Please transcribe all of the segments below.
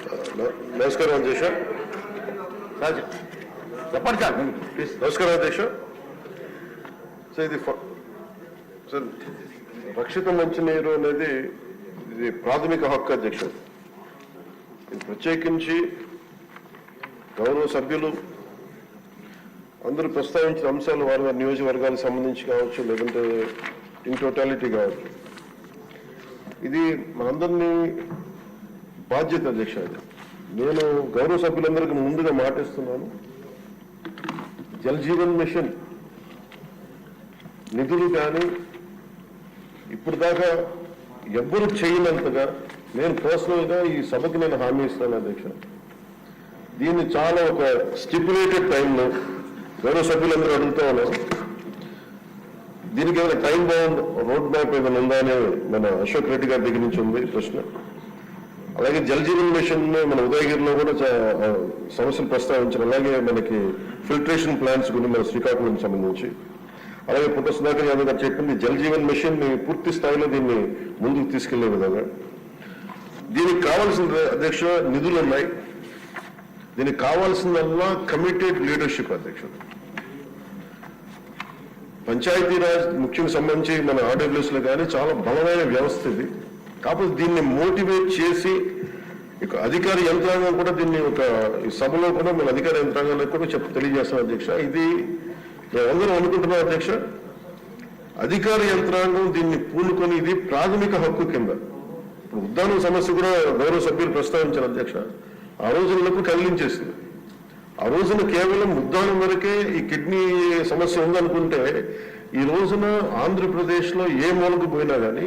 నమస్కారం అధ్యక్ష. చెప్పండి సార్. ప్లీజ్. నమస్కారం అధ్యక్ష. సో ఇది సార్ రక్షిత మంచినీరు అనేది ఇది ప్రాథమిక హక్కు అధ్యక్ష. ప్రత్యేకించి గౌరవ సభ్యులు అందరూ ప్రస్తావించిన అంశాలు వారి వారి నియోజకవర్గాలకు సంబంధించి కావచ్చు లేదంటే ఇన్ టోటాలిటీ కావచ్చు. ఇది మనందరినీ బాధ్యత అధ్యక్ష ఇది నేను గౌరవ సభ్యులందరికీ ముందుగా మాటిస్తున్నాను. జల్ జీవన్ మిషన్ నిధులు కానీ ఇప్పుడు దాకా ఎవ్వరు చేయనంతగా నేను పర్సనల్గా ఈ సభకు నేను హామీ ఇస్తాను అధ్యక్ష. దీన్ని చాలా ఒక స్టిపులేటెడ్ టైంలో గౌరవ సభ్యులందరూ అడుగుతా ఉన్నారు. దీనికి ఏమైనా టైం బౌండ్ రోడ్ మ్యాప్ ఏమైనా ఉందా అని మన అశోక్ రెడ్డి గారి దగ్గర నుంచి ఉంది ప్రశ్న. అలాగే జల్ జీవన్ మిషన్ మన ఉదయగిరిలో కూడా సమస్యలు ప్రస్తావించారు. అలాగే మనకి ఫిల్టరేషన్ ప్లాంట్స్ గురించి మన శ్రీకాకుళం సంబంధించి. అలాగే పుట్ట సుధాకర్ యాదవ్ గారు చెప్పింది జల్ జీవన్ మిషన్ పూర్తి స్థాయిలో దీన్ని ముందుకు తీసుకెళ్ళే విధంగా. దీనికి కావాల్సిన అధ్యక్ష నిధులు ఉన్నాయి. దీనికి కావాల్సిందల్లా కమిటెడ్ లీడర్షిప్ అధ్యక్షుడు. పంచాయతీరాజ్ ముఖ్యం సంబంధించి మన ఆర్డబ్ల్యూస్లో కానీ చాలా బలమైన వ్యవస్థ ఇది. కాకపోతే దీన్ని మోటివేట్ చేసి ఇక అధికార యంత్రాంగం కూడా దీన్ని ఒక సభలో కూడా మన అధికార యంత్రాంగానికి కూడా చెప్ప తెలియజేస్తాం అధ్యక్ష. ఇది మేమందరం అనుకుంటున్నాం అధ్యక్ష అధికార యంత్రాంగం దీన్ని పూనుకొని ఇది ప్రాథమిక హక్కు కింద. ఇప్పుడు ఉద్దానం సమస్య కూడా గౌరవ సభ్యులు ప్రస్తావించారు అధ్యక్ష. ఆ రోజులకు కదిలించేసింది. ఆ రోజున కేవలం ఉద్దానం వరకే ఈ కిడ్నీ సమస్య ఉందనుకుంటే ఈ రోజున ఆంధ్రప్రదేశ్లో ఏ మూలకు పోయినా కానీ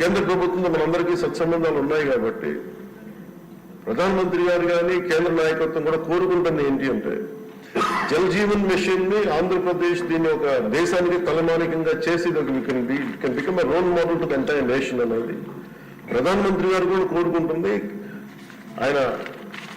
కేంద్ర ప్రభుత్వంతో మనందరికీ సత్సంబంధాలు ఉన్నాయి కాబట్టి ప్రధానమంత్రి గారు కానీ కేంద్ర నాయకత్వం కూడా కోరుకుంటుంది ఏంటి అంటే జల్ జీవన్ మిషన్ని ఆంధ్రప్రదేశ్ దీన్ని ఒక దేశానికి తలమానికంగా చేసి can become a role model to entire nation అనేది ప్రధానమంత్రి గారు కూడా కోరుకుంటుంది. ఆయన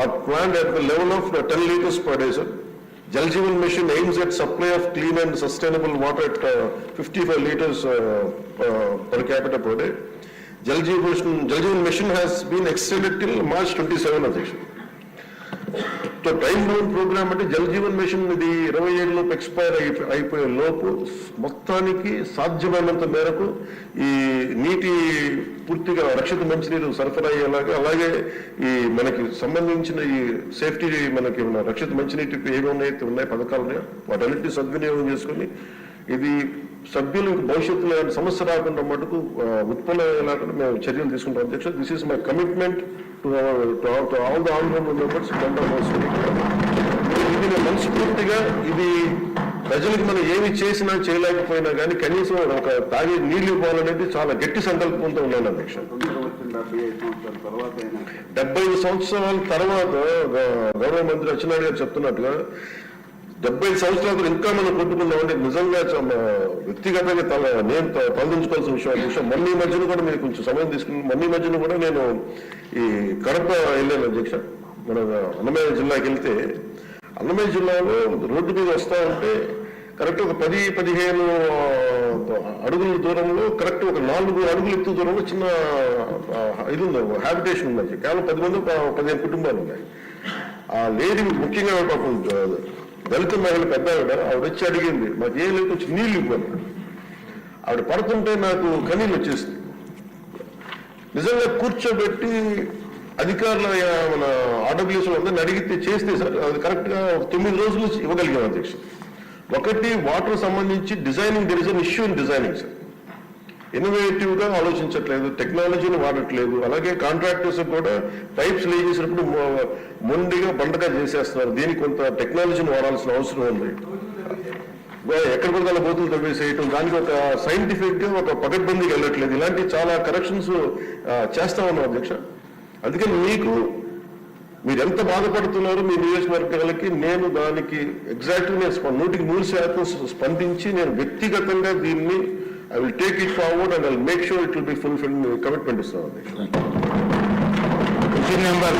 or plant at level of ten litres per day sir Jal Jeevan Mission aims at supply of clean and sustainable water at fifty five litres per capital per day Jal Jeevan Jal Jeevan Mission has been extended till March twenty seven అధ్యక్ష so time bound programme అంటే Jal Jeevan machine ఇది ఇరవై ఏడులోపు expire అయిపోయే లోపు మొత్తానికి సాధ్యమైనంత మేరకు ఈ నీటి పూర్తిగా రక్షిత మంచినీరు సరఫరా అయ్యేలాగా అలాగే ఈ మనకి సంబంధించిన ఈ సేఫ్టీ మనకి ఉన్న రక్షిత మంచినీటి ఏమి ఉన్నాయితే ఉన్నాయి పథకాలు ఉన్నాయో సద్వినియోగం చేసుకొని ఇది సభ్యులు భవిష్యత్తులో సమస్య రాకుండా మటుకు ఆ, ఉత్పన్నమయ్యేలాగా మేము చర్యలు తీసుకుంటాం. అధ్యక్ష this is my commitment to all the honourable members ఇది మనస్ఫూర్తిగా ఇది ప్రజలకు మనం ఏమి చేసినా చేయలేకపోయినా కానీ కనీసం ఒక తాగే నీళ్ళు ఇవ్వాలనేది చాలా గట్టి సంకల్పంతో ఉన్నాను అధ్యక్ష. డెబ్బై ఐదు సంవత్సరాల తర్వాత గౌరవ మంత్రి అచ్చెన్నాయుడు గారు చెప్తున్నట్టుగా డెబ్బై సంవత్సరాలు ఇంకా మనం కొట్టుకున్నామంటే నిజంగా వ్యక్తిగతంగా తల నేను తలదించుకోవాల్సిన విషయం అధ్యక్ష మొన్న ఈ మధ్యన కూడా మీరు కొంచెం సమయం తీసుకుని ఈ మధ్యన కూడా నేను ఈ కడప వెళ్ళాను అధ్యక్ష. మన అన్నమయ్య జిల్లాకి వెళ్తే అన్నమయ్య జిల్లాలో రోడ్డు మీద వస్తా ఉంటే కరెక్ట్ ఒక పది పదిహేను అడుగుల దూరంలో కరెక్ట్ ఒక నాలుగు అడుగుల ఎత్తు దూరంలో చిన్న ఇది ఉంది హ్యాబిటేషన్ ఉంది కేవలం పది మంది ఒక పదిహేను కుటుంబాలు ఉన్నాయి. ఆ లేడీ ముఖ్యంగా పాపం దళిత మహిళ పెద్ద ఆవిడ ఆవిడ వచ్చి అడిగింది మాకు ఏం లేదు వచ్చి నీళ్ళు ఇవ్వాలి ఆవిడ పడుతుంటే నాకు కనీళ్ళు వచ్చేసింది నిజంగా కూర్చోబెట్టి అధికారుల మన ఆర్డబ్ల్యూస్ అందరిని అడిగితే చేస్తే సార్ అది కరెక్ట్గా ఒక తొమ్మిది రోజులు ఇవ్వగలిగాం అధ్యక్షుడు. ఒకటి వాటర్ సంబంధించి designing there is an issue in designing sir ఇన్నోవేటివ్గా ఆలోచించట్లేదు టెక్నాలజీని వాడట్లేదు. అలాగే కాంట్రాక్టర్స్ కూడా పైప్స్ లే చేసినప్పుడు మొండిగా బండగా చేసేస్తున్నారు. దీనికి కొంత టెక్నాలజీని వాడాల్సిన అవసరం ఉంది. ఎక్కడ పడితే అలా బోతులు తవ్వేసేయటం దానికి ఒక సైంటిఫిక్గా ఒక పకడ్బందీకి వెళ్ళట్లేదు. ఇలాంటి చాలా కరెక్షన్స్ చేస్తా ఉన్నాం అధ్యక్ష. అందుకని మీకు మీరు ఎంత బాధపడుతున్నారు మీ నియోజకవర్గాలకి? నేను దానికి ఎగ్జాక్ట్లీ నేను స్ప- నూటికి నూరు శాతం స్పందించి నేను వ్యక్తిగతంగా దీన్ని I will take it forward and I make sure it will be fulfil commitment ఇస్తాను అధ్యక్ష Question number